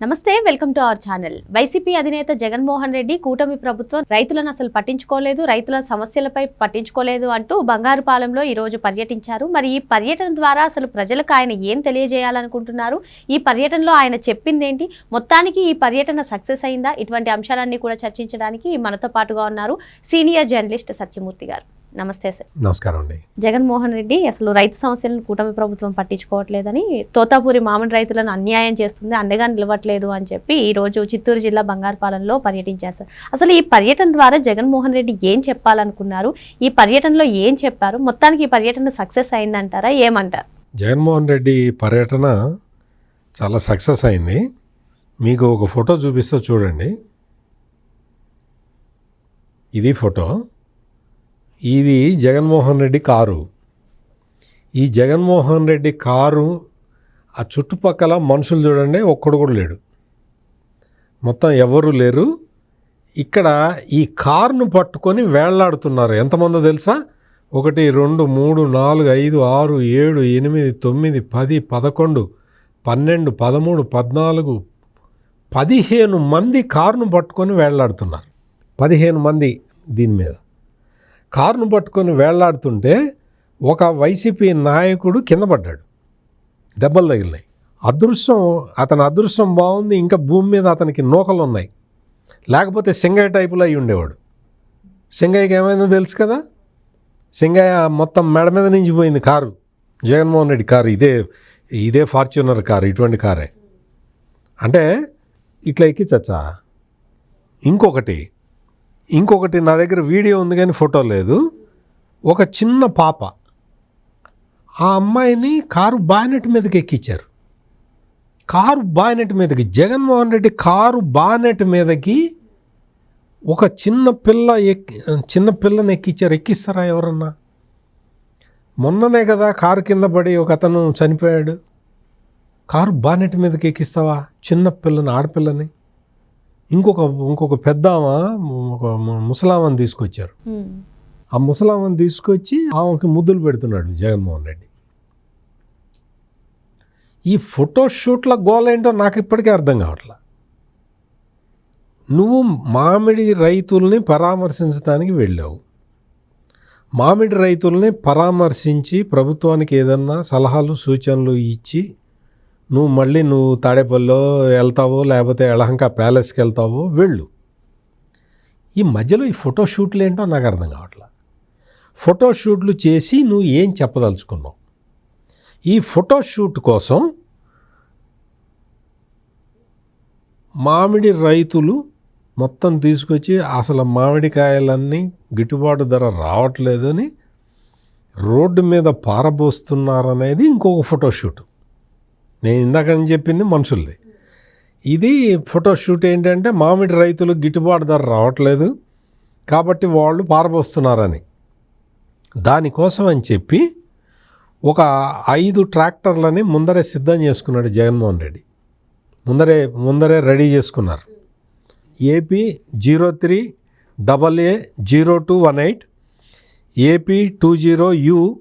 నమస్తే welcome to our channel. YCP అధినేత జగన్మోహన్ రెడ్డి కూటమి ప్రభుత్వం రైతులను అసలు పట్టించుకోలేదు రైతుల సమస్యలపై పట్టించుకోలేదు అంటూ బంగారుపాలెంలో ఈ రోజు పర్యటించారు. మరి ఈ పర్యటన ద్వారా అసలు ప్రజలకు ఆయన ఏం తెలియజేయాలనుకుంటున్నారు? ఈ పర్యటనలో ఆయన చెప్పిందేంటి? మొత్తానికి ఈ పర్యటన సక్సెస్ అయిందా? ఇటువంటి అంశాలన్నీ కూడా చర్చించడానికి మనతో పాటుగా ఉన్నారు సీనియర్ జర్నలిస్ట్ సత్యమూర్తి గారు. నమస్తే సార్. నమస్కారం అండి. జగన్మోహన్ రెడ్డి అసలు రైతు సమస్యలను కూటమి ప్రభుత్వం పట్టించుకోవట్లేదని తోతాపూరి మామిడి రైతులను అన్యాయం చేస్తుంది అండగా నిలవట్లేదు అని చెప్పి ఈ రోజు చిత్తూరు జిల్లా బంగారుపాలెంలో పర్యటించారు సార్. అసలు ఈ పర్యటన ద్వారా జగన్మోహన్ రెడ్డి ఏం చెప్పాలనుకున్నారు? ఈ పర్యటనలో ఏం చెప్పారు? మొత్తానికి ఈ పర్యటన సక్సెస్ అయిందంటారా? ఏమంటారు? జగన్మోహన్ రెడ్డి పర్యటన చాలా సక్సెస్ అయింది. మీకు ఒక ఫోటో చూపిస్తా చూడండి. ఇది ఫోటో. ఇది జగన్మోహన్ రెడ్డి కారు. ఈ జగన్మోహన్ రెడ్డి కారు ఆ చుట్టుపక్కల మనుషులు చూడండి ఒక్కడు కూడా లేడు. మొత్తం ఎవరు లేరు? ఇక్కడ ఈ కారును పట్టుకొని వేళ్ళాడుతున్నారు. ఎంతమందో తెలుసా? ఒకటి రెండు మూడు నాలుగు ఐదు ఆరు ఏడు ఎనిమిది తొమ్మిది పది పదకొండు పన్నెండు పదమూడు పద్నాలుగు పదిహేను మంది కారును పట్టుకొని వేళ్ళాడుతున్నారు. పదిహేను మంది దీని మీద. కారును పట్టుకొని వేళ్ళాడుతుంటే ఒక వైసీపీ నాయకుడు కింద పడ్డాడు. దెబ్బలు తగిలినాయి. అదృశ్యం అతని అదృశ్యం బాగుంది ఇంకా భూమి మీద అతనికి నూకలు ఉన్నాయి. లేకపోతే సింగయ్య టైపులో అయి ఉండేవాడు. సింగయ్యకి ఏమైందో తెలుసు కదా? సింగయ్య మొత్తం మెడ మీద నుంచి పోయింది కారు. జగన్మోహన్ రెడ్డి కారు ఇదే ఇదే ఫార్చునర్ కారు ఇటువంటి కారే. అంటే ఇట్లా ఎక్కిచ్చచ్చా? ఇంకొకటి ఇంకొకటి నా దగ్గర వీడియో ఉంది కానీ ఫోటో లేదు. ఒక చిన్న పాప. ఆ అమ్మాయిని కారు బానెట్ మీదకి ఎక్కించారు కారు బానెట్ మీదకి జగన్మోహన్ రెడ్డి కారు బానెట్ మీదకి ఒక చిన్న పిల్ల ఎక్కి చిన్న పిల్లని ఎక్కించారు ఎక్కిస్తారా ఎవరన్నా? మొన్ననే కదా కారు కింద పడి ఒక అతను చనిపోయాడు. కారు బానెట్ మీదకి ఎక్కిస్తావా? చిన్న పిల్లని ఆడపిల్లని? ఇంకొక ఇంకొక పెద్దామ ఒక ముసలామని తీసుకొచ్చారు. ఆ ముసలామని తీసుకొచ్చి ఆమెకి ముద్దులు పెడుతున్నాడు జగన్మోహన్ రెడ్డి. ఈ ఫోటోషూట్ల గోల్ ఏంటో నాకు ఇప్పటికీ అర్థం కావట్లా. నువ్వు మామిడి రైతుల్ని పరామర్శించడానికి వెళ్ళావు. మామిడి రైతుల్ని పరామర్శించి ప్రభుత్వానికి ఏదన్నా సలహాలు సూచనలు ఇచ్చి నువ్వు మళ్ళీ నువ్వు తాడేపల్లిలో వెళ్తావో లేకపోతే ఎలహంక ప్యాలెస్కి వెళ్తావో వెళ్ళు. ఈ మధ్యలో ఈ ఫోటోషూట్లు ఏంటో నాకు అర్థం కావట్లా. ఫోటోషూట్లు చేసి నువ్వు ఏం చెప్పదలుచుకున్నావు? ఈ ఫోటోషూట్ కోసం మామిడి రైతులు మొత్తం తీసుకొచ్చి అసలు మామిడికాయలన్నీ గిట్టుబాటు ధర రావట్లేదని రోడ్డు మీద పారబోస్తున్నారనేది ఇంకొక ఫోటోషూట్ నేను ఇందాక అని చెప్పింది మనుషుల్ది. ఇది ఫోటోషూట్ ఏంటంటే మామిడి రైతులు గిట్టుబాటు ధర రావట్లేదు. కాబట్టి వాళ్ళు పారబోస్తున్నారని. దానికోసం అని చెప్పి ఒక ఐదు ట్రాక్టర్లని ముందరే సిద్ధం చేసుకున్నాడు జగన్మోహన్ రెడ్డి. ముందరే ముందరే రెడీ చేసుకున్నారు. AP zero three double A zero two one eight AP two zero U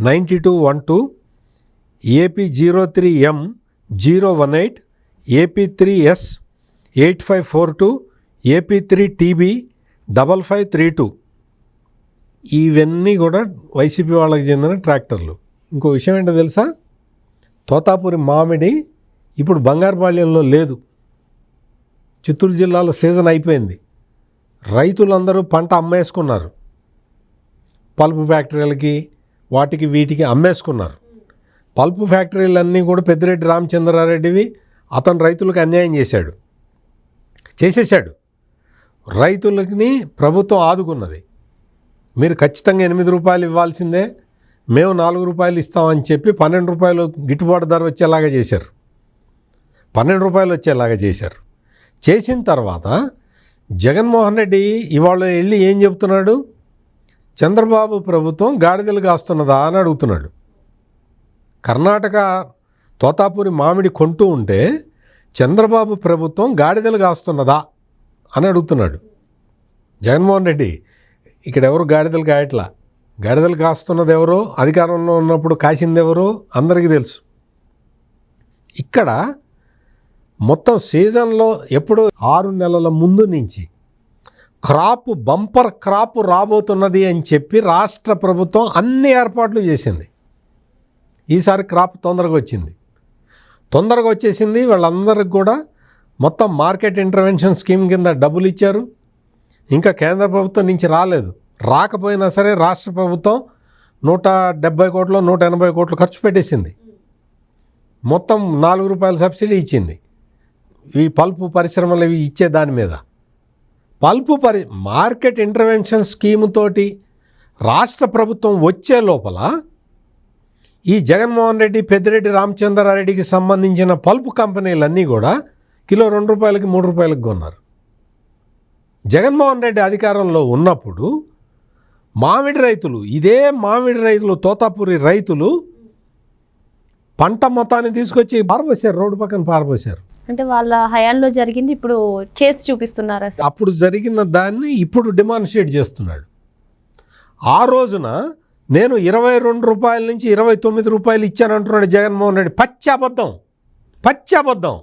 ninety two one two AP zero three M zero one eight AP three S eight five four two AP three TB double five three two. ఇవన్నీ కూడా YCP వాళ్ళకి చెందిన ట్రాక్టర్లు. ఇంకో విషయం ఏంటో తెలుసా? తోతాపురి మామిడి ఇప్పుడు బంగారుపాళ్యంలో లేదు. చిత్తూరు జిల్లాలో సీజన్ అయిపోయింది. రైతులందరూ పంట అమ్మేసుకున్నారు. పల్పు ఫ్యాక్టరీలకి వాటికి వీటికి అమ్మేసుకున్నారు. పల్పు ఫ్యాక్టరీలన్నీ కూడా పెద్దిరెడ్డి రామచంద్రారెడ్డివి అతను రైతులకు అన్యాయం చేశాడు. చేసేసాడు రైతులకి ప్రభుత్వం ఆదుకున్నది. మీరు ఖచ్చితంగా ఎనిమిది రూపాయలు ఇవ్వాల్సిందే మేము నాలుగు రూపాయలు ఇస్తామని చెప్పి పన్నెండు రూపాయలు గిట్టుబాటు ధర వచ్చేలాగా చేశారు. పన్నెండు రూపాయలు వచ్చేలాగా చేశారు. చేసిన తర్వాత జగన్మోహన్ రెడ్డి ఇవాళ వెళ్ళి ఏం చెబుతున్నాడు చంద్రబాబు ప్రభుత్వం గాడిదలు కాస్తున్నదా అని అడుగుతున్నాడు. కర్ణాటక తోతాపూరి మామిడి కొంటూ ఉంటే చంద్రబాబు ప్రభుత్వం గాడిదలు కాస్తున్నదా అని అడుగుతున్నాడు. జగన్మోహన్ రెడ్డి ఇక్కడ ఎవరు గాడిదలు కాయట్లా? గాడిదలు కాస్తున్నది ఎవరో అధికారంలో ఉన్నప్పుడు కాసింది ఎవరో అందరికీ తెలుసు. ఇక్కడ మొత్తం సీజన్లో ఎప్పుడు ఆరు నెలల ముందు నుంచి క్రాప్ బంపర్ క్రాప్ రాబోతున్నది అని చెప్పి రాష్ట్ర ప్రభుత్వం అన్ని ఏర్పాట్లు చేసింది. ఈసారి క్రాప్ తొందరగా వచ్చింది. తొందరగా వచ్చేసింది. వాళ్ళందరికి కూడా మొత్తం మార్కెట్ ఇంటర్వెన్షన్ స్కీమ్ కింద డబ్బులు ఇచ్చారు. ఇంకా కేంద్ర ప్రభుత్వం నుంచి రాలేదు. రాకపోయినా సరే రాష్ట్ర ప్రభుత్వం నూట డెబ్బై కోట్లు నూట ఎనభై కోట్లు ఖర్చు పెట్టేసింది. మొత్తం నాలుగు రూపాయల సబ్సిడీ ఇచ్చింది. ఈ పల్పు పరిశ్రమలు ఇవి ఇచ్చే దాని మీద. పల్పు పరి మార్కెట్ ఇంటర్వెన్షన్ స్కీమ్ తోటి రాష్ట్ర ప్రభుత్వం వచ్చే లోపల ఈ జగన్మోహన్ రెడ్డి పెద్దిరెడ్డి రామచంద్రారెడ్డికి సంబంధించిన పల్పు కంపెనీలన్నీ కూడా కిలో రెండు రూపాయలకి మూడు రూపాయలకి కొన్నారు. జగన్మోహన్ రెడ్డి అధికారంలో ఉన్నప్పుడు మామిడి రైతులు ఇదే మామిడి రైతులు తోతాపూరి రైతులు పంట మొత్తాన్ని తీసుకొచ్చి పారబోసారు రోడ్డు పక్కన పారబోసారు. అంటే వాళ్ళ హయాంలో జరిగింది ఇప్పుడు చేసి చూపిస్తున్నారా అప్పుడు జరిగిన దాన్ని ఇప్పుడు డిమాన్స్ట్రేట్ చేస్తున్నాడు. ఆ రోజున నేను ఇరవై రెండు రూపాయల నుంచి ఇరవై తొమ్మిది రూపాయలు ఇచ్చానంటున్నాడు జగన్మోహన్ రెడ్డి. పచ్చి అబద్ధం. పచ్చి అబద్ధం.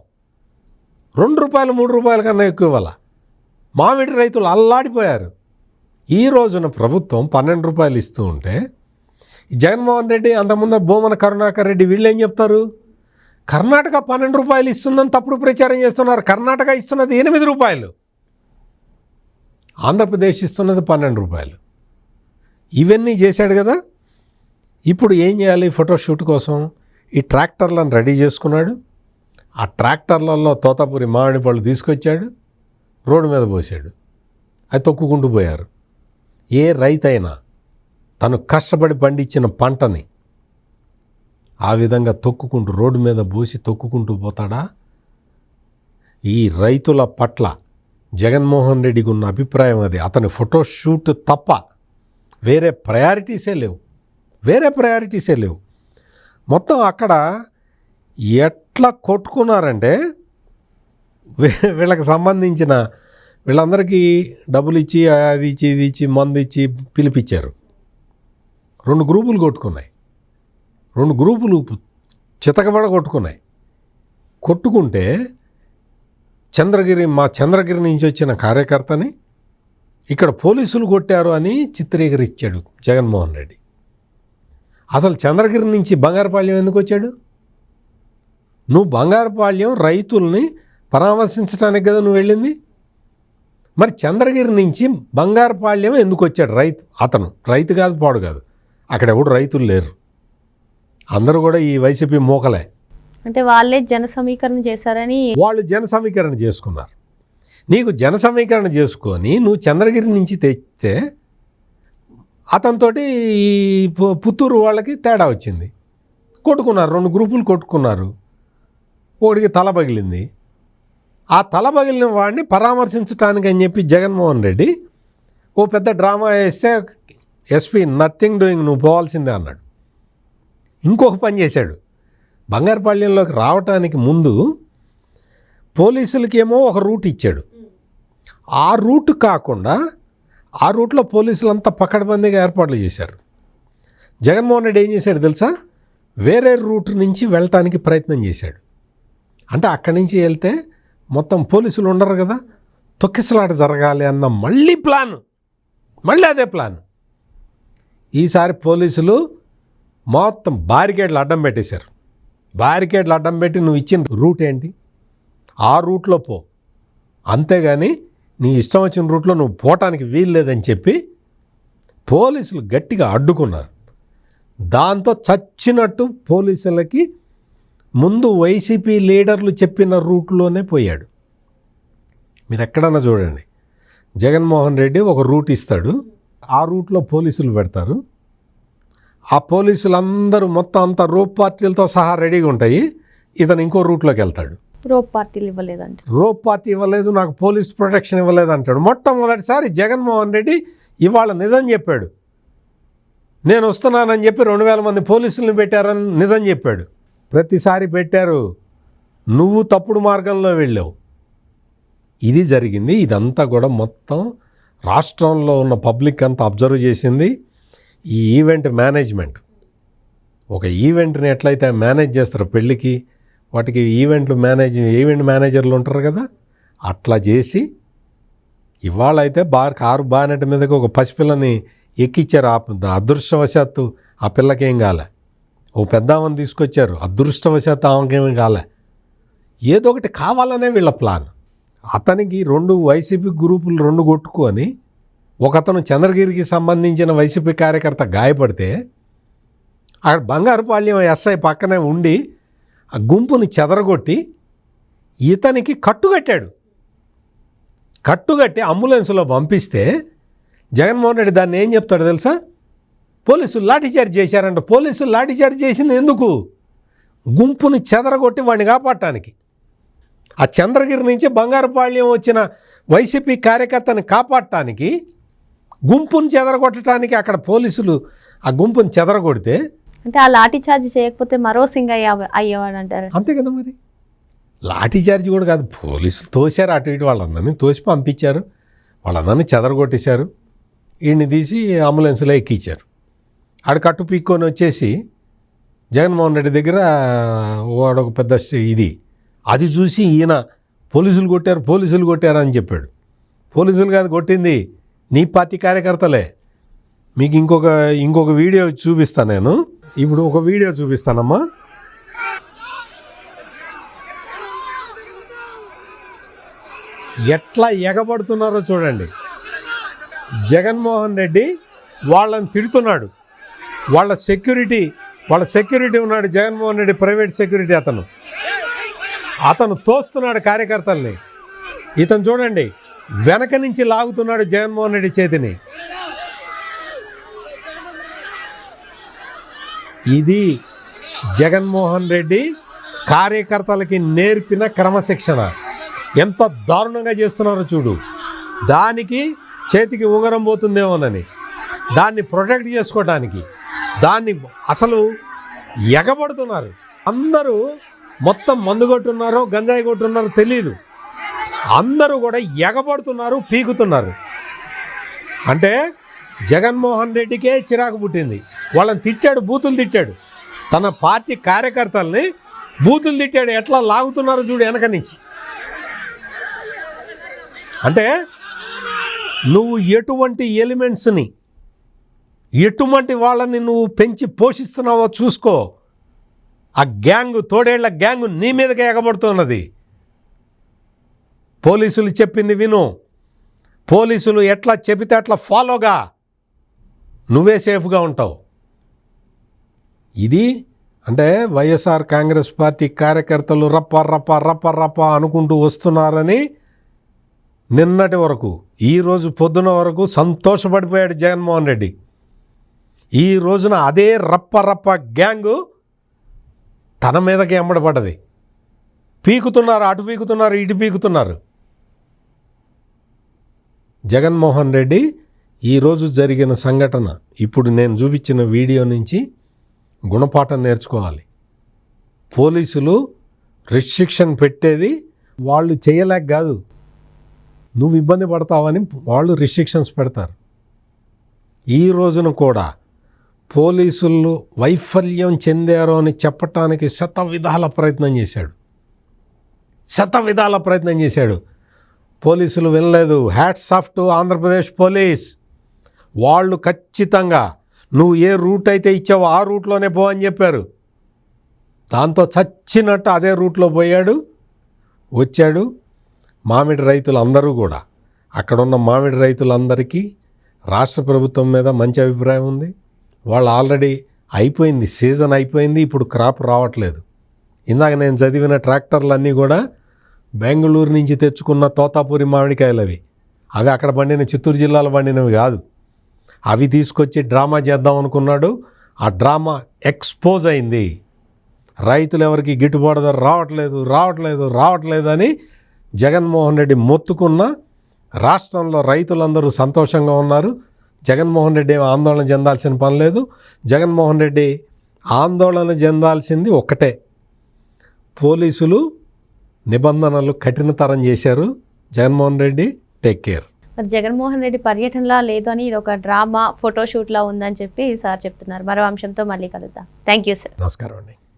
రెండు రూపాయలు మూడు రూపాయల కన్నా ఎక్కువ ఇవ్వాల? మామిడి రైతులు అల్లాడిపోయారు. ఈ రోజున ప్రభుత్వం పన్నెండు రూపాయలు ఇస్తూ ఉంటే జగన్మోహన్ రెడ్డి అంతకుముందు భూమన కరుణాకర్ రెడ్డి వీళ్ళు ఏం చెప్తారు? కర్ణాటక పన్నెండు రూపాయలు ఇస్తుందని తప్పుడు ప్రచారం చేస్తున్నారు. కర్ణాటక ఇస్తున్నది ఎనిమిది రూపాయలు. ఆంధ్రప్రదేశ్ ఇస్తున్నది పన్నెండు రూపాయలు. ఇవన్నీ చేశాడు కదా. ఇప్పుడు ఏం చేయాలి? ఫోటోషూట్ కోసం ఈ ట్రాక్టర్లను రెడీ చేసుకున్నాడు. ఆ ట్రాక్టర్లలో తోతాపురి మామిడి పళ్ళు తీసుకొచ్చాడు. రోడ్డు మీద పోసాడు అది తొక్కుకుంటూ పోయారు. ఏ రైతైనా తను కష్టపడి పండించిన పంటని ఆ విధంగా తొక్కుకుంటూ రోడ్డు మీద పోసి తొక్కుకుంటూ పోతాడా? ఈ రైతుల పట్ల జగన్మోహన్ రెడ్డికి ఉన్న అభిప్రాయం అది. అతని ఫోటోషూట్ తప్ప వేరే ప్రయారిటీసే లేవు. వేరే ప్రయారిటీసే లేవు. మొత్తం అక్కడ ఎట్లా కొట్టుకున్నారంటే వీళ్ళకి సంబంధించిన వీళ్ళందరికీ డబ్బులు ఇచ్చి అది ఇచ్చి ఇది ఇచ్చి మందు ఇచ్చి పిలిపించారు రెండు గ్రూపులు కొట్టుకున్నాయి. రెండు గ్రూపులు చితకబడ కొట్టుకున్నాయి. కొట్టుకుంటే చంద్రగిరి మా చంద్రగిరి నుంచి వచ్చిన కార్యకర్తని ఇక్కడ పోలీసులు కొట్టారు అని చిత్రీకరించాడు జగన్మోహన్ రెడ్డి. అసలు చంద్రగిరి నుంచి బంగారపాళ్యం ఎందుకు వచ్చాడు? నువ్వు బంగారపాళ్యం రైతుల్ని పరామర్శించడానికి కదా నువ్వు వెళ్ళింది? మరి చంద్రగిరి నుంచి బంగారపాళ్యం ఎందుకు వచ్చాడు రైతు? అతను రైతు కాదు పాడు కాదు. అక్కడ ఎవడు రైతులు లేరు. అందరూ కూడా ఈ వైసీపీ మూకలే. అంటే వాళ్ళే జన సమీకరణ చేశారని వాళ్ళు జన సమీకరణ చేసుకున్నారు. నీకు జన సమీకరణ చేసుకొని నువ్వు చంద్రగిరి నుంచి తెస్తే అతనితోటి ఈ పు- పుత్తూరు వాళ్ళకి తేడా వచ్చింది. కొట్టుకున్నారు రెండు గ్రూపులు కొట్టుకున్నారు. ఒకడికి తల పగిలింది. ఆ తల పగిలిన వాడిని పరామర్శించడానికి అని చెప్పి జగన్మోహన్ రెడ్డి ఓ పెద్ద డ్రామా వేస్తే ఎస్పీ నథింగ్ డూయింగ్ నువ్వు పోవాల్సిందే అన్నాడు. ఇంకొక పని చేశాడు. బంగారుపాళ్యంలోకి రావటానికి ముందు పోలీసులకేమో ఒక రూట్ ఇచ్చాడు. ఆ రూట్ కాకుండా ఆ రూట్లో పోలీసులంతా పకడ్బందీగా ఏర్పాట్లు చేశారు. జగన్మోహన్ రెడ్డి ఏం చేశాడు తెలుసా? వేరే రూట్ నుంచి వెళ్ళటానికి ప్రయత్నం చేశాడు. అంటే అక్కడి నుంచి వెళ్తే మొత్తం పోలీసులు ఉండరు కదా? తొక్కిసలాట జరగాలి అన్న మళ్ళీ ప్లాన్. మళ్ళీ అదే ప్లాన్. ఈసారి పోలీసులు మొత్తం బారికేడ్లు అడ్డం పెట్టేశారు. బారికేడ్లు అడ్డం పెట్టి నువ్వు ఇచ్చిన రూట్ ఏంటి? ఆ రూట్లో పో. అంతేగాని నీ ఇష్టం వచ్చిన రూట్లో నువ్వు పోవటానికి వీలు లేదని చెప్పి పోలీసులు గట్టిగా అడ్డుకున్నారు. దాంతో చచ్చినట్టు పోలీసులకి ముందు వైసీపీ లీడర్లు చెప్పిన రూట్లోనే పోయాడు. మీరు ఎక్కడన్నా చూడండి. జగన్మోహన్ రెడ్డి ఒక రూట్ ఇస్తాడు. ఆ రూట్లో పోలీసులు పెడతారు. ఆ పోలీసులందరూ మొత్తం అంతా రూప్ పార్టీలతో సహా రెడీగా ఉంటాయి. ఇతను ఇంకో రూట్లోకి వెళ్తాడు. రోప్ పార్టీలు ఇవ్వలేదంట. రోప్ పార్టీ ఇవ్వలేదు నాకు పోలీస్ ప్రొటెక్షన్ ఇవ్వలేదు అంటాడు మొట్టమొదటిసారి జగన్మోహన్ రెడ్డి ఇవాళ నిజం చెప్పాడు. నేను వస్తున్నానని చెప్పి రెండు వేల మంది పోలీసులను పెట్టారని నిజం చెప్పాడు. ప్రతిసారి పెట్టారు నువ్వు తప్పుడు మార్గంలో వెళ్ళావు. ఇది జరిగింది ఇదంతా కూడా మొత్తం రాష్ట్రంలో ఉన్న పబ్లిక్ అంతా అబ్జర్వ్ చేసింది. ఈ ఈవెంట్ మేనేజ్మెంట్ ఒక ఈవెంట్ని ఎట్లయితే మేనేజ్ చేస్తారో పెళ్ళికి వాటికి ఈవెంట్లు మేనేజ్ ఈవెంట్ మేనేజర్లు ఉంటారు కదా అట్లా చేసి ఇవాళ అయితే బార్ కారు బానెట్ మీదకి ఒక పసిపిల్లని ఎక్కిచ్చారు. ఆ అదృష్టవశాత్తు ఆ పిల్లకేం కాలే. ఓ పెద్ద ఆమెను తీసుకొచ్చారు. అదృష్టవశాత్తు ఆమెకేమీ కాలే. ఏదో ఒకటి కావాలనే వీళ్ళ ప్లాన్. అతనికి రెండు వైసీపీ గ్రూపులు రెండు కొట్టుకొని ఒకతను చంద్రగిరికి సంబంధించిన వైసీపీ కార్యకర్త గాయపడితే అక్కడ బంగారుపాళ్యం ఎస్ఐ పక్కనే ఉండి ఆ గుంపుని చెదరగొట్టి ఇతనికి కట్టుకట్టాడు. కట్టుకట్టి అంబులెన్స్లో పంపిస్తే జగన్మోహన్ రెడ్డి దాన్ని ఏం చెప్తాడు తెలుసా? పోలీసులు లాఠీచార్జ్ చేశారంట. పోలీసులు లాఠీచార్జ్ చేసింది ఎందుకు? గుంపుని చెదరగొట్టి వాడిని కాపాడటానికి. ఆ చంద్రగిరి నుంచి బంగారుపాళ్యం వచ్చిన వైసీపీ కార్యకర్తని కాపాడటానికి గుంపుని చెదరగొట్టడానికి అక్కడ పోలీసులు ఆ గుంపుని చెదరగొడితే అంటే ఆ లాఠీ చార్జ్ చేయకపోతే మరో సింగ్ అయ్యా అయ్యేవాడు అంటారు. అంతే కదా మరి? లాఠీ చార్జ్ కూడా కాదు పోలీసులు తోశారు అటు ఇటు వాళ్ళందరినీ తోసి పంపించారు. వాళ్ళందరినీ చెదరగొట్టేశారు. వీడిని తీసి అంబులెన్స్లో ఎక్కించారు. ఆడ కట్టు పీక్కొని వచ్చేసి జగన్మోహన్ రెడ్డి దగ్గర వాడొక పెద్ద ఇది. అది చూసి ఈయన పోలీసులు కొట్టారు పోలీసులు కొట్టారు అని చెప్పాడు. పోలీసులు కాదు కొట్టింది నీ పార్టీ కార్యకర్తలే. మీకు ఇంకొక ఇంకొక వీడియో చూపిస్తాను నేను. ఇప్పుడు ఒక వీడియో చూపిస్తానమ్మా. ఎట్లా ఎగబడుతున్నారో చూడండి. జగన్మోహన్ రెడ్డి వాళ్ళని తిడుతున్నాడు. వాళ్ళ సెక్యూరిటీ వాళ్ళ సెక్యూరిటీ ఉన్నాడు జగన్మోహన్ రెడ్డి ప్రైవేట్ సెక్యూరిటీ అతను. అతను తోస్తున్నాడు కార్యకర్తల్ని. ఇతను చూడండి వెనక నుంచి లాగుతున్నాడు జగన్మోహన్ రెడ్డి చేతిని. ఇది జగన్మోహన్ రెడ్డి కార్యకర్తలకి నేర్పిన క్రమశిక్షణ. ఎంత దారుణంగా చేస్తున్నారో చూడు. దానికి చేతికి ఉంగరం పోతుందేమోనని. దాన్ని ప్రొటెక్ట్ చేసుకోవడానికి. దాన్ని అసలు ఎగబడుతున్నారు. అందరూ మొత్తం మందు కొట్టున్నారో గంజాయి కొట్టున్నారో తెలియదు అందరూ కూడా ఎగబడుతున్నారు పీకుతున్నారు. అంటే జగన్మోహన్ రెడ్డికే చిరాకు పుట్టింది. వాళ్ళని తిట్టాడు బూతులు తిట్టాడు. తన పార్టీ కార్యకర్తల్ని బూతులు తిట్టాడు. ఎట్లా లాగుతున్నారో చూడు వెనక నుంచి. అంటే నువ్వు ఎటువంటి ఎలిమెంట్స్ని ఎటువంటి వాళ్ళని నువ్వు పెంచి పోషిస్తున్నావో చూసుకో. ఆ గ్యాంగ్ తోడేళ్ళ గ్యాంగ్ నీ మీదకే ఎగబడుతున్నది. పోలీసులు చెప్పింది విను. పోలీసులు ఎట్లా చెబితే అట్లా ఫాలోగా. నువ్వే సేఫ్గా ఉంటావు. ఇది అంటే వైఎస్ఆర్ కాంగ్రెస్ పార్టీ కార్యకర్తలు రప్ప రప్ప రప్ప రప్ప అనుకుంటూ వస్తున్నారని నిన్నటి వరకు ఈ రోజు పొద్దున వరకు సంతోషపడిపోయాడు జగన్మోహన్ రెడ్డి. ఈ రోజున అదే రప్ప రప్ప గ్యాంగు తన మీదకి ఎమ్మడపడ్డది పీకుతున్నారు అటు పీకుతున్నారు ఇటు పీకుతున్నారు. జగన్మోహన్ రెడ్డి ఈరోజు జరిగిన సంఘటన ఇప్పుడు నేను చూపించిన వీడియో నుంచి గుణపాఠం నేర్చుకోవాలి. పోలీసులు రిస్ట్రిక్షన్ పెట్టేది వాళ్ళు చేయలేక కాదు. నువ్వు ఇబ్బంది పడతావని వాళ్ళు రిస్ట్రిక్షన్స్ పెడతారు. ఈ రోజున కూడా పోలీసులు వైఫల్యం చెందారు అని చెప్పటానికి శత విధాల ప్రయత్నం చేశాడు. శత విధాల ప్రయత్నం చేశాడు. పోలీసులు వినలేదు. Hats off to Andhra Pradesh police వాళ్ళు ఖచ్చితంగా నువ్వు ఏ రూట్ అయితే ఇచ్చావో ఆ రూట్లోనే పో అని చెప్పారు. దాంతో చచ్చినట్టు అదే రూట్లో పోయాడు వచ్చాడు మామిడి రైతులు అందరూ కూడా. అక్కడున్న మామిడి రైతులందరికీ రాష్ట్ర ప్రభుత్వం మీద మంచి అభిప్రాయం ఉంది. వాళ్ళు ఆల్రెడీ అయిపోయింది సీజన్ అయిపోయింది ఇప్పుడు క్రాప్ రావట్లేదు. ఇందాక నేను చదివిన ట్రాక్టర్లన్నీ కూడా బెంగళూరు నుంచి తెచ్చుకున్న తోతాపూరి మామిడికాయలు అవి అవి అక్కడ పండిన చిత్తూరు జిల్లాలో పండినవి కాదు. అవి తీసుకొచ్చి డ్రామా చేద్దాం అనుకున్నాడు. ఆ డ్రామా ఎక్స్పోజ్ అయింది. రైతులు ఎవరికి గిట్టుబాటు ధర రావట్లేదు రావట్లేదు రావట్లేదు అని జగన్మోహన్ రెడ్డి మొత్తుకున్న రాష్ట్రంలో రైతులందరూ సంతోషంగా ఉన్నారు. జగన్మోహన్ రెడ్డి ఆందోళన చెందాల్సిన పని లేదు. జగన్మోహన్ రెడ్డి ఆందోళన చెందాల్సింది ఒక్కటే. పోలీసులు నిబంధనలు కఠినతరం చేశారు. జగన్మోహన్ రెడ్డి టేక్ కేర్ మరి జగన్మోహన్ రెడ్డి పర్యటనలా లేదు అని ఇది ఒక డ్రామా ఫోటోషూట్ లా ఉందని చెప్పి సార్ చెప్తున్నారు. మరో అంశంతో మళ్ళీ కలుద్దాం. Thank you sir. నమస్కారం అండి.